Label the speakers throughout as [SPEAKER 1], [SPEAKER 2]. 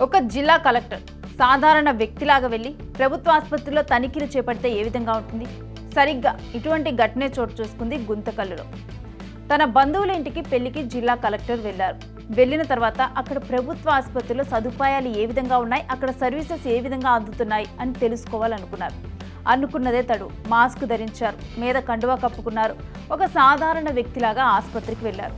[SPEAKER 1] ఒక జిల్లా కలెక్టర్ సాధారణ వ్యక్తిలాగా వెళ్ళి ప్రభుత్వ ఆసుపత్రిలో తనిఖీలు చేపడితే ఏ విధంగా ఉంటుంది? సరిగ్గా ఇటువంటి ఘటనే చోటు చేసుకుంది గుంతకల్లులో తన బంధువుల ఇంటికి పెళ్ళికి జిల్లా కలెక్టర్ వెళ్ళారు వెళ్ళిన తర్వాత అక్కడ ప్రభుత్వ ఆసుపత్రిలో సదుపాయాలు ఏ విధంగా ఉన్నాయి? అక్కడ సర్వీసెస్ ఏ విధంగా అందుతున్నాయి? అని తెలుసుకోవాలనుకున్నారు. అనుకున్నదే తడు. మాస్క్ ధరించారు. మీద కండువా కప్పుకున్నారు. ఒక సాధారణ వ్యక్తిలాగా ఆసుపత్రికి వెళ్ళారు.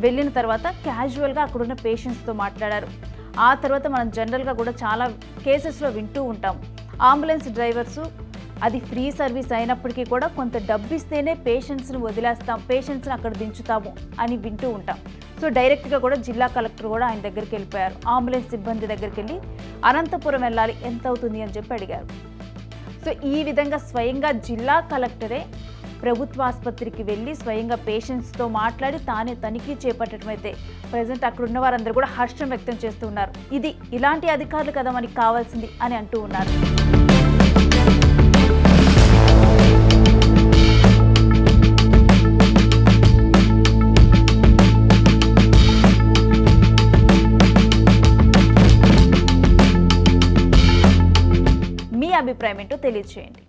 [SPEAKER 1] వెళ్ళిన తర్వాత క్యాజువల్గా అక్కడున్న పేషెంట్స్తో మాట్లాడారు. ఆ తర్వాత మనం జనరల్గా కూడా చాలా కేసెస్లో వింటూ ఉంటాం. అంబులెన్స్ డ్రైవర్సు అది ఫ్రీ సర్వీస్ అయినప్పటికీ కూడా కొంత డబ్బు ఇస్తేనే పేషెంట్స్ని వదిలేస్తాం పేషెంట్స్ని అక్కడ దించుతాము అని వింటూ ఉంటాం. సో డైరెక్ట్గా కూడా జిల్లా కలెక్టర్ కూడా ఆయన దగ్గరికి వెళ్ళిపోయారు. అంబులెన్స్ సిబ్బంది దగ్గరికి వెళ్ళి అనంతపురం వెళ్ళాలి ఎంత అవుతుంది? అని చెప్పి అడిగారు. సో ఈ విధంగా స్వయంగా జిల్లా కలెక్టరే ప్రభుత్వ ఆసుపత్రికి వెళ్ళి స్వయంగా పేషెంట్స్తో మాట్లాడి తానే తనిఖీ చేపట్టడం అయితే ప్రజెంట్ అక్కడ ఉన్న వారందరూ కూడా హర్షం వ్యక్తం చేస్తూ ఉన్నారు. ఇది ఇలాంటి అధికారులు కదా మనకి కావాల్సింది అని అంటూ ఉన్నారు. మీ అభిప్రాయం ఏంటో తెలియజేయండి